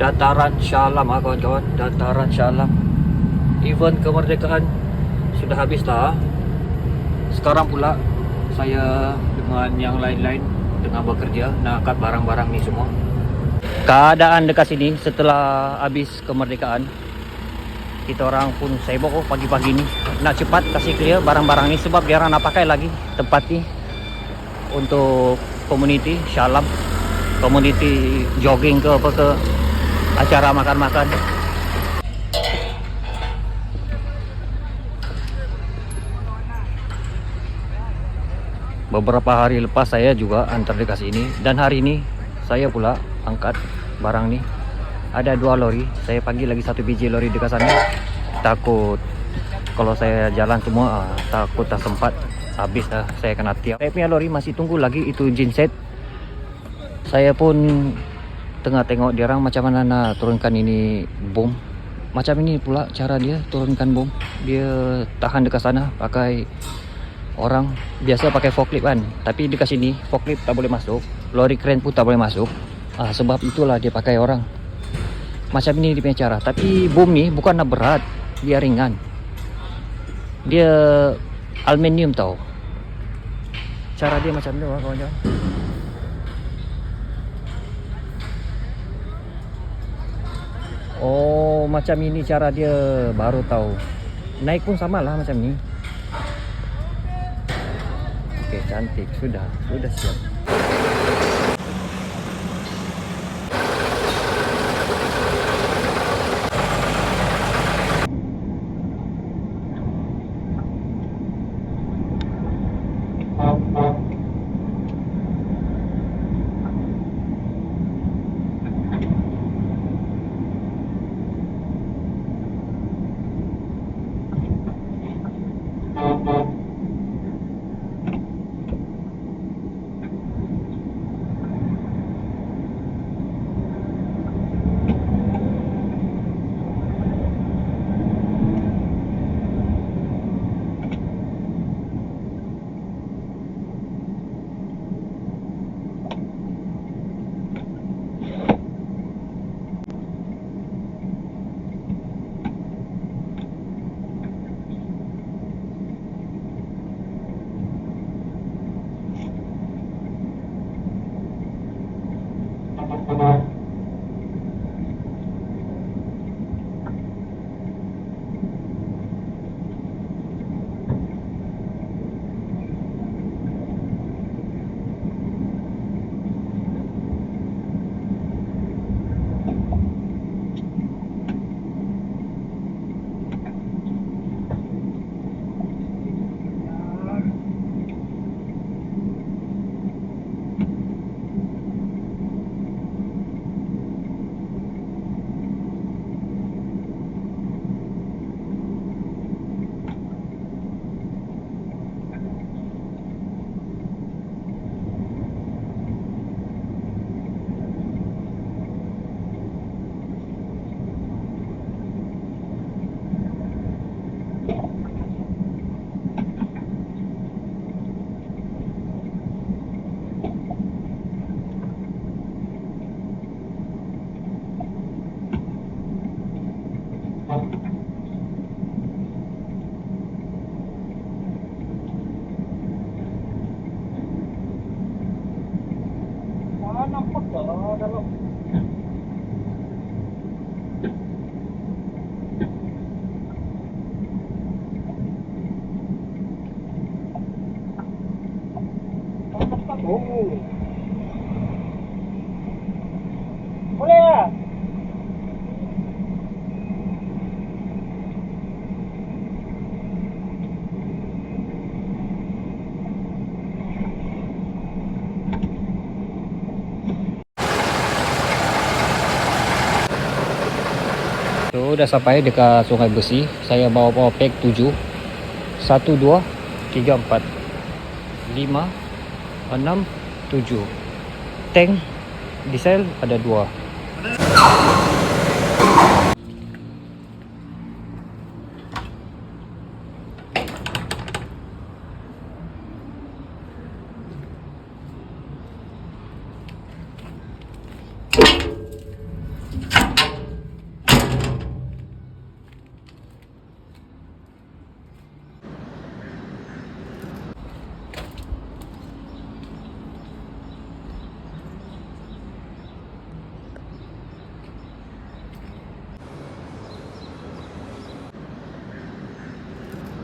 dataran Shah Alam ah kawan-kawan. Dataran Shah Alam event kemerdekaan sudah habis dah. Sekarang pula saya dengan yang lain-lain tengah bekerja nak angkat barang-barang ni semua. Keadaan dekat sini setelah habis kemerdekaan kita orang pun sibuk oh pagi-pagi ni. Nak cepat kasih clear barang-barang ni sebab dia orang nak pakai lagi tempat ni untuk community Shalam community jogging ke apa ke acara makan-makan. Beberapa hari lepas saya juga antar dekat sini dan hari ini saya pula angkat barang ni ada dua lori. Saya panggil lagi satu biji lori dekat sana. Takut kalau saya jalan semua ah, takut tak sempat. Habis dah saya kena tiap saya punya lori masih tunggu lagi itu genset saya pun tengah tengok dia orang macam mana nak turunkan ini bom. Macam ini pula cara dia turunkan bom. Dia tahan dekat sana pakai orang. Biasa pakai forklift kan. Tapi dekat sini forklift tak boleh masuk. Lori kren pun tak boleh masuk. Ah, sebab itulah dia pakai orang. Macam ini dia punya cara. Tapi bom ni bukanlah berat. Dia ringan. Dia aluminium tau. Cara dia macam tu ah, kawan-kawan Oh macam ini cara dia baru tahu. Naik pun sama lah macam ni. Okey cantik. Sudah. Sudah siap Oh. Boleh lah. Dah sampai dekat Sungai Besi. Saya bawa power pack 7. 1 2 3 4 5 6 7. Tank diesel ada 2.